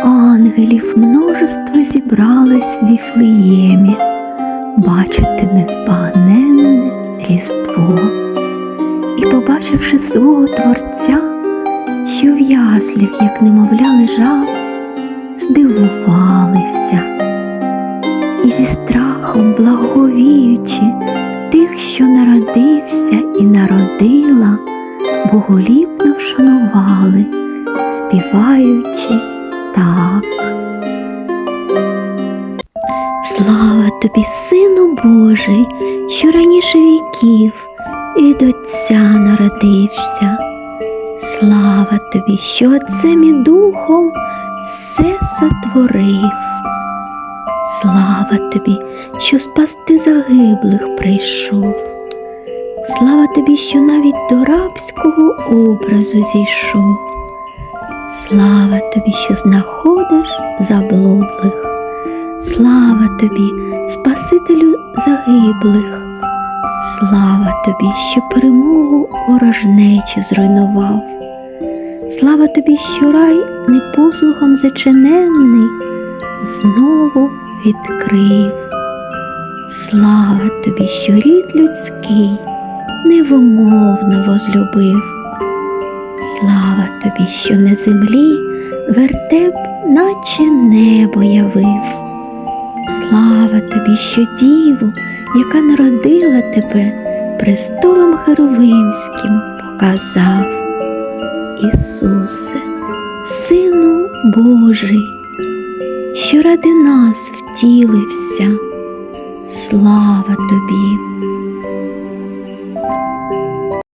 Ангелів множество зібралось в Віфлеємі, бачити незбагненне різдво. І, побачивши свого Творця, що в яслях, як немовля, лежав, здивувалися і зі страхом благовіючи тих, що народився і народила, боголіпно вшанували, співаючи так. Слава тобі, Сину Божий, що раніше віків від Отця народився. Слава тобі, що Отцем і Духом все сотворив. Слава тобі, що спасти загиблих прийшов. Слава тобі, що навіть до рабського образу зійшов. Слава тобі, що знаходиш заблудлих. Слава тобі, Спасителю загиблих. Слава тобі, що перемогу ворожнечі зруйнував. Слава тобі, що рай непослухом зачиненний знову відкрив. Слава тобі, що рід людський невимовно возлюбив. Слава тобі, що на землі вертеп, наче небо явив. Слава тобі, що діву, яка народила тебе, престолом Херовимським показав. Ісусе, Сину Божий, що ради нас втілився, слава тобі.